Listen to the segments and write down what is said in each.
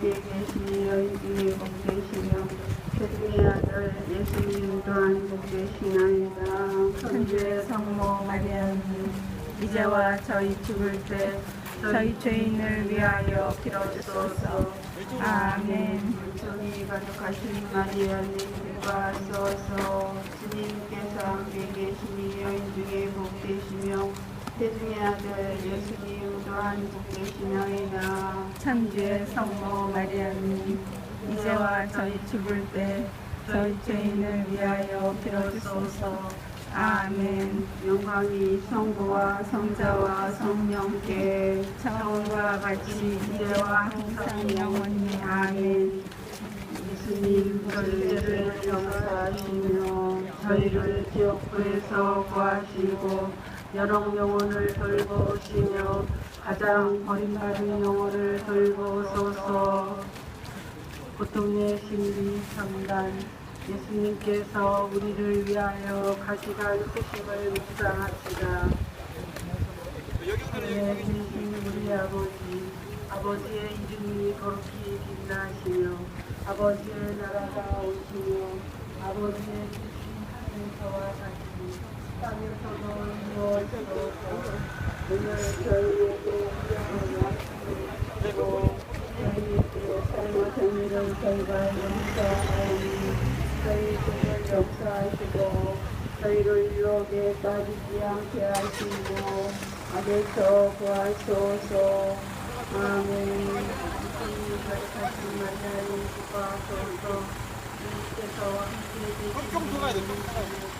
함께 계시니 여인 중에 복되시며 태중의 아들 예수님 또한 복되시나이다. 천주의 성모 마리아님 이제와 저희 죽을 때 저희 죄인을 위하여 빌어주소서. 아멘. 천이 가득하신 마리아님 기뻐하소서 주님께서 함께 계시니 여인 중에 태중의 아들 예수님 또한 복되시나이다 천주의 성모 마리아님 이제와 저희 죽을 때 저희 죄인을 위하여 빌어주소서. 아멘. 영광이 성부와 성자와 성령께 처음과 같이 이제와 항상 영원히. 아멘. 예수님 저희를 용서하시며 저희를 지옥불에서 구하시고 여러 영혼을 돌보시며 가장 버림받은 영혼을 돌보소서 고통의 신비 3단 예수님께서 우리를 위하여 가시간 후식을 묵상합시다. 네, 주신 우리 아버지, 아버지의 이름이 거룩히 빛나시며 아버지의 나라가 오시며 아버지의 뜻이 하늘에서와 같이 땅에서도 저희에게 위험을 하시고 저희에게 잘못한 일을 저희가 용서하오니 저희 죄를 용서하시고 저희를 유혹에 빠지지 않게 하시고 악에서 구하소서 아멘 가득하신 마리아님 기뻐하소서 주님께서 함께 계시며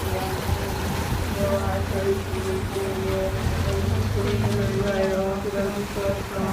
여호